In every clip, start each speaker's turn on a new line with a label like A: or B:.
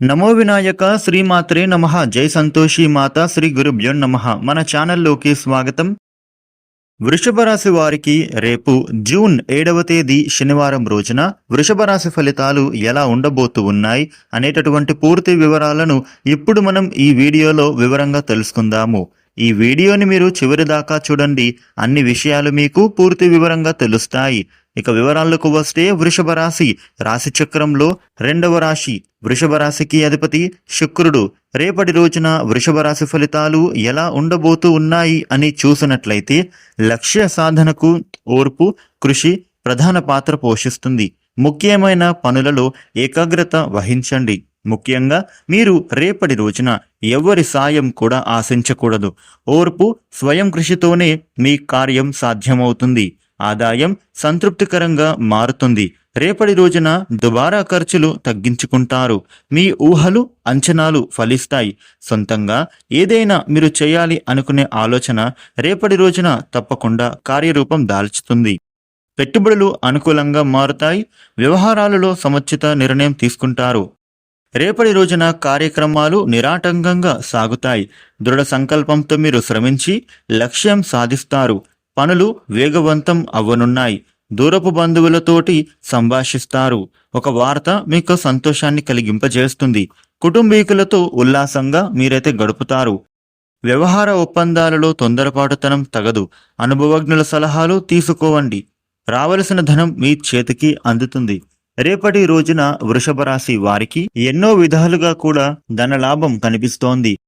A: నమో వినాయక శ్రీమాత్రే నమ. జై సంతోషి మాత శ్రీ గురుభ్యో నమ. మన ఛానల్లోకి స్వాగతం. వృషభ రాశి వారికి రేపు జూన్ ఏడవ తేదీ శనివారం రోజున వృషభ రాశి ఫలితాలు ఎలా ఉండబోతూ ఉన్నాయి అనేటటువంటి పూర్తి వివరాలను ఇప్పుడు మనం ఈ వీడియోలో వివరంగా తెలుసుకుందాము. ఈ వీడియోని మీరు చివరి దాకా చూడండి. అన్ని విషయాలు మీకు పూర్తి వివరంగా తెలుస్తాయి. ఇక వివరాలకు వస్తే వృషభ రాశి. రాశి చక్రంలో రెండవ రాశి. వృషభ రాశికి అధిపతి శుక్రుడు. రేపటి రోజున వృషభ రాశి ఫలితాలు ఎలా ఉండబోతూ ఉన్నాయి అని చూసినట్లయితే లక్ష్య సాధనకు ఓర్పు కృషి ప్రధాన పాత్ర పోషిస్తుంది. ముఖ్యమైన పనులలో ఏకాగ్రత వహించండి. ముఖ్యంగా మీరు రేపటి రోజున ఎవరి సాయం కూడా ఆశించకూడదు. ఓర్పు స్వయం కృషితోనే మీ కార్యం సాధ్యమవుతుంది. ఆదాయం సంతృప్తికరంగా మారుతుంది. రేపటి రోజున దుబారా ఖర్చులు తగ్గించుకుంటారు. మీ ఊహలు అంచనాలు ఫలిస్తాయి. సొంతంగా ఏదైనా మీరు చేయాలి అనుకునే ఆలోచన రేపటి రోజున తప్పకుండా కార్యరూపం దాల్చుతుంది. పెట్టుబడులు అనుకూలంగా మారుతాయి. వ్యవహారాలలో సముచిత నిర్ణయం తీసుకుంటారు. రేపటి రోజున కార్యక్రమాలు నిరాటంకంగా సాగుతాయి. దృఢ సంకల్పంతో మీరు శ్రమించి లక్ష్యం సాధిస్తారు. పనులు వేగవంతం అవ్వనున్నాయి. దూరపు బంధువులతోటి సంభాషిస్తారు. ఒక వార్త మీకు సంతోషాన్ని కలిగింపజేస్తుంది. కుటుంబీకులతో ఉల్లాసంగా మీరైతే గడుపుతారు. వ్యవహార ఒప్పందాలలో తొందరపాటుతనం తగదు. అనుభవజ్ఞుల సలహాలు తీసుకోవండి. రావలసిన ధనం మీ చేతికి అందుతుంది. రేపటి రోజున వృషభ రాశి వారికి ఎన్నో విధాలుగా కూడా ధనలాభం కనిపిస్తోంది.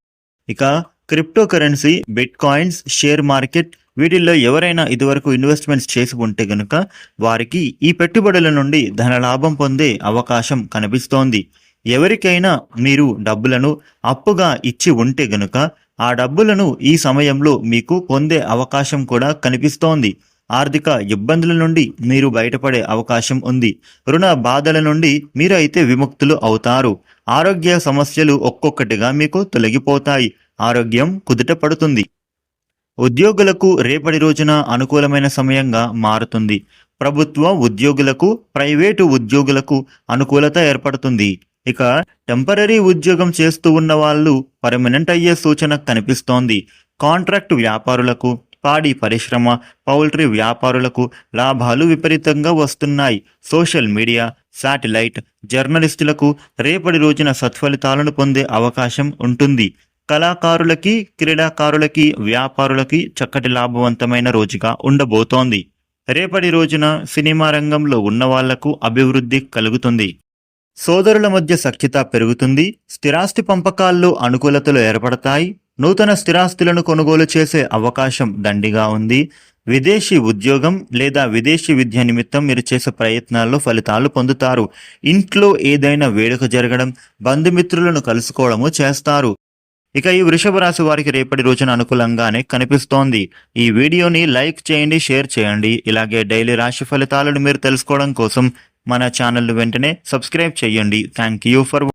A: ఇక crypto currency bitcoins share market వీటిల్లో ఎవరైనా ఇదివరకు ఇన్వెస్ట్మెంట్స్ చేసి ఉంటే గనుక వారికి ఈ పెట్టుబడుల నుండి ధనలాభం పొందే అవకాశం కనిపిస్తోంది. ఎవరికైనా మీరు డబ్బులను అప్పుగా ఇచ్చి ఉంటే గనుక ఆ డబ్బులను ఈ సమయంలో మీకు పొందే అవకాశం కూడా కనిపిస్తోంది. ఆర్థిక ఇబ్బందుల నుండి మీరు బయటపడే అవకాశం ఉంది. రుణ బాధల నుండి మీరు అయితే విముక్తులు అవుతారు. ఆరోగ్య సమస్యలు ఒక్కొక్కటిగా మీకు తొలగిపోతాయి. ఆరోగ్యం కుదుట పడుతుంది. ఉద్యోగులకు రేపటి రోజున అనుకూలమైన సమయంగా మారుతుంది. ప్రభుత్వ ఉద్యోగులకు ప్రైవేటు ఉద్యోగులకు అనుకూలత ఏర్పడుతుంది. ఇక టెంపరీ ఉద్యోగం చేస్తూ ఉన్న వాళ్ళు పర్మనెంట్ అయ్యే సూచన కనిపిస్తోంది. కాంట్రాక్ట్ వ్యాపారులకు పాడి పరిశ్రమ పౌల్ట్రీ వ్యాపారులకు లాభాలు విపరీతంగా వస్తున్నాయి. సోషల్ మీడియా శాటిలైట్ జర్నలిస్టులకు రేపటి రోజున సత్ఫలితాలను పొందే అవకాశం ఉంటుంది. కళాకారులకి క్రీడాకారులకి వ్యాపారులకి చక్కటి లాభవంతమైన రోజుగా ఉండబోతోంది. రేపటి రోజున సినిమా రంగంలో ఉన్న వాళ్ళకు అభివృద్ధి కలుగుతుంది. సోదరుల మధ్య సఖ్యత పెరుగుతుంది. స్థిరాస్తి పంపకాల్లో అనుకూలతలు ఏర్పడతాయి. నూతన స్థిరాస్తులను కొనుగోలు చేసే అవకాశం దండిగా ఉంది. విదేశీ ఉద్యోగం లేదా విదేశీ విద్య నిమిత్తం మీరు చేసే ప్రయత్నాల్లో ఫలితాలు పొందుతారు. ఇంట్లో ఏదైనా వేడుక జరగడం బంధుమిత్రులను కలుసుకోవడము చేస్తారు. ఇక ఈ వృషభ రాశి వారికి రేపటి రోజున అనుకూలంగానే కనిపిస్తోంది. ఈ వీడియోని లైక్ చేయండి షేర్ చేయండి. ఇలాగే డైలీ రాశి ఫలితాలను మీరు తెలుసుకోవడం కోసం మన ఛానల్ను వెంటనే సబ్స్క్రైబ్ చేయండి. Thank you for